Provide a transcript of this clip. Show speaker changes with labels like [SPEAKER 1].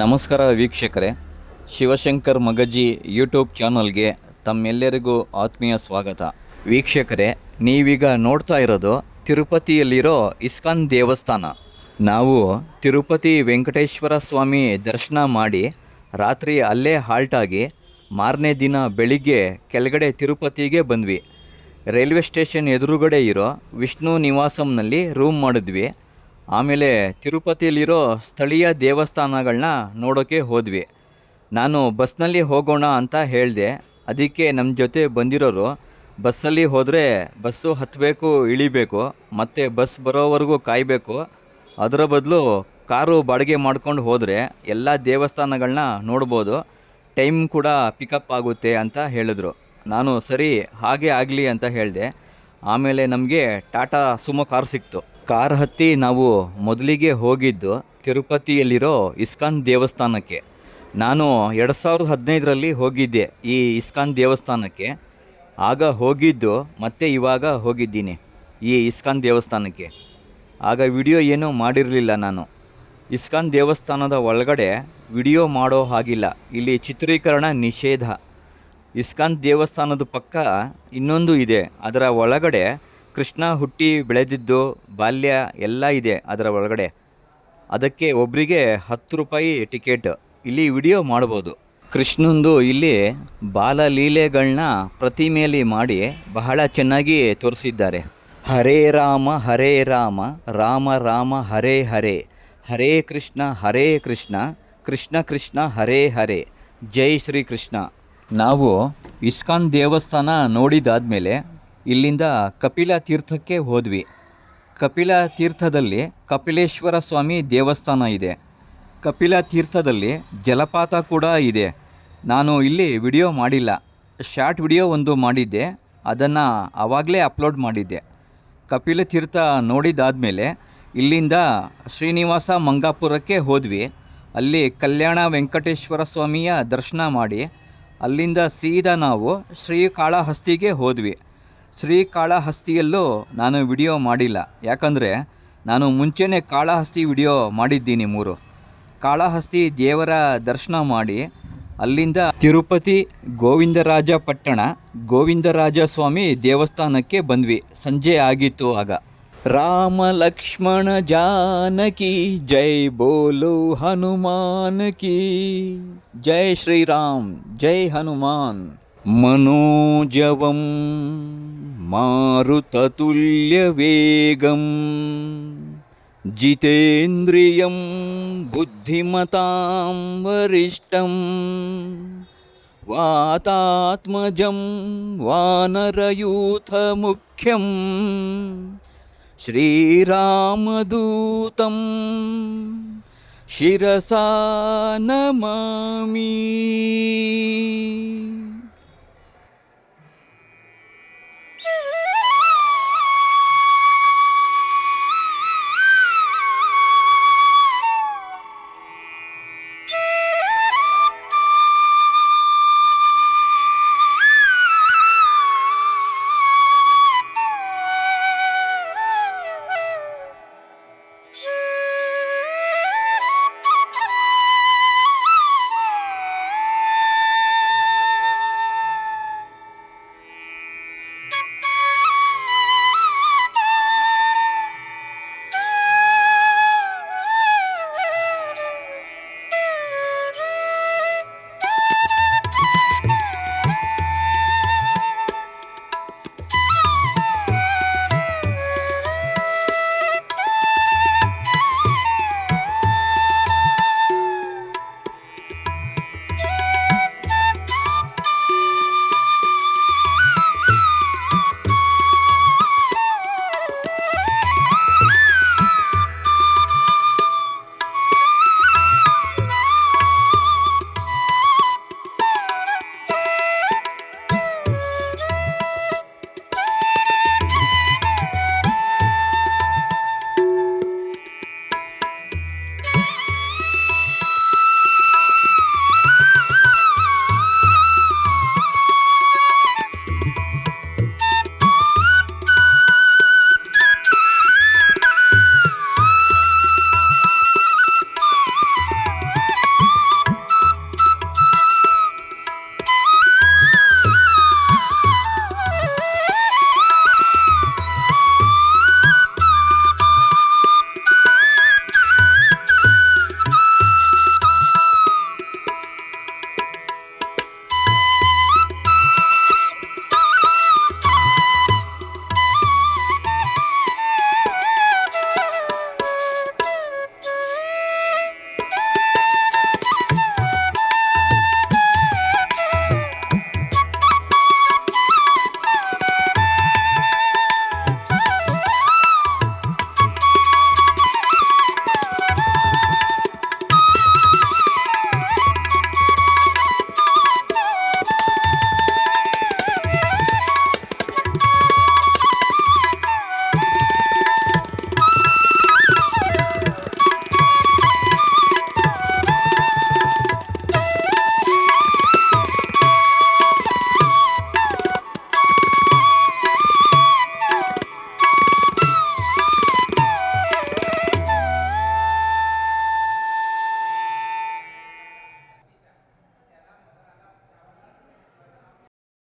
[SPEAKER 1] ನಮಸ್ಕಾರ ವೀಕ್ಷಕರೇ. ಶಿವಶಂಕರ್ ಮಗಜಿ ಯೂಟ್ಯೂಬ್ ಚಾನಲ್ಗೆ ತಮ್ಮೆಲ್ಲರಿಗೂ ಆತ್ಮೀಯ ಸ್ವಾಗತ. ವೀಕ್ಷಕರೇ, ನೀವೀಗ ನೋಡ್ತಾ ಇರೋದು ತಿರುಪತಿಯಲ್ಲಿರೋ ಇಸ್ಕಾನ್ ದೇವಸ್ಥಾನ. ನಾವು ತಿರುಪತಿ ವೆಂಕಟೇಶ್ವರ ಸ್ವಾಮಿ ದರ್ಶನ ಮಾಡಿ ರಾತ್ರಿ ಅಲ್ಲೇ ಹಾಲ್ಟಾಗಿ ಮಾರನೇ ದಿನ ಬೆಳಿಗ್ಗೆ ಕೆಳಗಡೆ ತಿರುಪತಿಗೆ ಬಂದ್ವಿ. ರೈಲ್ವೆ ಸ್ಟೇಷನ್ ಎದುರುಗಡೆ ಇರೋ ವಿಷ್ಣು ನಿವಾಸಂನಲ್ಲಿ ರೂಮ್ ಮಾಡಿದ್ವಿ. ಆಮೇಲೆ ತಿರುಪತಿಯಲ್ಲಿರೋ ಸ್ಥಳೀಯ ದೇವಸ್ಥಾನಗಳನ್ನ ನೋಡೋಕ್ಕೆ ಹೋದ್ವಿ. ನಾನು ಬಸ್ನಲ್ಲಿ ಹೋಗೋಣ ಅಂತ ಹೇಳಿದೆ. ಅದಕ್ಕೆ ನಮ್ಮ ಜೊತೆ ಬಂದಿರೋರು, ಬಸ್ಸಲ್ಲಿ ಹೋದರೆ ಬಸ್ಸು ಹತ್ತಬೇಕು ಇಳಿಬೇಕು, ಮತ್ತು ಬಸ್ ಬರೋವರೆಗೂ ಕಾಯಬೇಕು. ಅದರ ಬದಲು ಕಾರು ಬಾಡಿಗೆ ಮಾಡ್ಕೊಂಡು ಹೋದರೆ ಎಲ್ಲ ದೇವಸ್ಥಾನಗಳನ್ನ ನೋಡ್ಬೋದು. ಟೈಮ್ ಕೂಡ ಪಿಕಪ್ ಆಗುತ್ತೆ ಅಂತ ಹೇಳಿದ್ರು. ನಾನು ಸರಿ, ಹಾಗೆ ಆಗಲಿ ಅಂತ ಹೇಳಿದೆ. ಆಮೇಲೆ ನಮಗೆ ಟಾಟಾ ಸುಮೋ ಕಾರ್ ಸಿಕ್ತು. ಕಾರ್ ಹತ್ತಿ ನಾವು ಮೊದಲಿಗೆ ಹೋಗಿದ್ದು ತಿರುಪತಿಯಲ್ಲಿರೋ ಇಸ್ಕಾನ್ ದೇವಸ್ಥಾನಕ್ಕೆ. ನಾನು ಎರಡು ಸಾವಿರದ ಹದಿನೈದರಲ್ಲಿ ಹೋಗಿದ್ದೆ ಈ ಇಸ್ಕಾನ್ ದೇವಸ್ಥಾನಕ್ಕೆ. ಆಗ ಹೋಗಿದ್ದು, ಮತ್ತೆ ಇವಾಗ ಹೋಗಿದ್ದೀನಿ ಈ ಇಸ್ಕಾನ್ ದೇವಸ್ಥಾನಕ್ಕೆ. ಆಗ ವಿಡಿಯೋ ಏನೂ ಮಾಡಿರಲಿಲ್ಲ ನಾನು. ಇಸ್ಕಾನ್ ದೇವಸ್ಥಾನದ ಒಳಗಡೆ ವಿಡಿಯೋ ಮಾಡೋ ಹಾಗಿಲ್ಲ. ಇಲ್ಲಿ ಚಿತ್ರೀಕರಣ ನಿಷೇಧ. ಇಸ್ಕಾನ್ ದೇವಸ್ಥಾನದ ಪಕ್ಕ ಇನ್ನೊಂದು ಇದೆ. ಅದರ ಒಳಗಡೆ ಕೃಷ್ಣ ಹುಟ್ಟಿ ಬೆಳೆದಿದ್ದು ಬಾಲ್ಯ ಎಲ್ಲ ಇದೆ ಅದರ ಒಳಗಡೆ. ಅದಕ್ಕೆ ಒಬ್ಬರಿಗೆ ಹತ್ತು ರೂಪಾಯಿ ಟಿಕೆಟ್. ಇಲ್ಲಿ ವಿಡಿಯೋ ಮಾಡ್ಬೋದು. ಕೃಷ್ಣಂದು ಇಲ್ಲಿ ಬಾಲಲೀಲೆಗಳನ್ನ ಪ್ರತಿಮೆಯಲ್ಲಿ ಮಾಡಿ ಬಹಳ ಚೆನ್ನಾಗಿ ತೋರಿಸಿದ್ದಾರೆ. ಹರೇ ರಾಮ ಹರೇ ರಾಮ ರಾಮ ರಾಮ, ಹರೇ ಹರೇ ಹರೇ ಕೃಷ್ಣ ಹರೇ ಕೃಷ್ಣ ಕೃಷ್ಣ ಕೃಷ್ಣ, ಹರೇ ಹರೇ, ಜೈ ಶ್ರೀ ಕೃಷ್ಣ. ನಾವು ಇಸ್ಕಾನ್ ದೇವಸ್ಥಾನ ನೋಡಿದಾದ್ಮೇಲೆ ಇಲ್ಲಿಂದ ಕಪಿಲ ತೀರ್ಥಕ್ಕೆ ಹೋದ್ವಿ. ಕಪಿಲ ತೀರ್ಥದಲ್ಲಿ ಕಪಿಲೇಶ್ವರ ಸ್ವಾಮಿ ದೇವಸ್ಥಾನ ಇದೆ. ಕಪಿಲ ತೀರ್ಥದಲ್ಲಿ ಜಲಪಾತ ಕೂಡ ಇದೆ. ನಾನು ಇಲ್ಲಿ ವಿಡಿಯೋ ಮಾಡಿಲ್ಲ. ಶಾರ್ಟ್ ವಿಡಿಯೋ ಒಂದು ಮಾಡಿದ್ದೆ. ಅದನ್ನು ಆವಾಗಲೇ ಅಪ್ಲೋಡ್ ಮಾಡಿದ್ದೆ. ಕಪಿಲ ತೀರ್ಥ ನೋಡಿದಾದ್ಮೇಲೆ ಇಲ್ಲಿಂದ ಶ್ರೀನಿವಾಸ ಮಂಗಾಪುರಕ್ಕೆ ಹೋದ್ವಿ. ಅಲ್ಲಿ ಕಲ್ಯಾಣ ವೆಂಕಟೇಶ್ವರ ಸ್ವಾಮಿಯ ದರ್ಶನ ಮಾಡಿ. ಅಲ್ಲಿಂದ ಸೀದಾ ನಾವು ಶ್ರೀಕಾಳಹಸ್ತಿಗೆ ಹೋದ್ವಿ. ಶ್ರೀಕಾಳಹಸ್ತಿಯಲ್ಲೂ ನಾನು ವಿಡಿಯೋ ಮಾಡಿಲ್ಲ. ಯಾಕಂದರೆ ನಾನು ಮುಂಚೆನೇ ಕಾಳಹಸ್ತಿ ವಿಡಿಯೋ ಮಾಡಿದ್ದೀನಿ ಮೂರು ಕಾಳಹಸ್ತಿ ದೇವರ ದರ್ಶನ ಮಾಡಿ ಅಲ್ಲಿಂದ ತಿರುಪತಿ, ಗೋವಿಂದರಾಜ ಪಟ್ಟಣ, ಗೋವಿಂದರಾಜ ಸ್ವಾಮಿ ದೇವಸ್ಥಾನಕ್ಕೆ ಬಂದ್ವಿ. ಸಂಜೆ ಆಗಿತ್ತು ಆಗ. ರಾಮ ಲಕ್ಷ್ಮಣ ಜಾನಕಿ, ಜೈ ಬೋಲು ಹನುಮಾನ್ ಕಿ ಜೈ ಶ್ರೀರಾಮ್, ಜೈ ಹನುಮಾನ್. मनोजवं मारुततुल्यवेगं जितेन्द्रियं बुद्धिमतां वरिष्ठं वातात्मजं वानरयूथमुख्यं श्रीरामदूतं शिरसा नमामि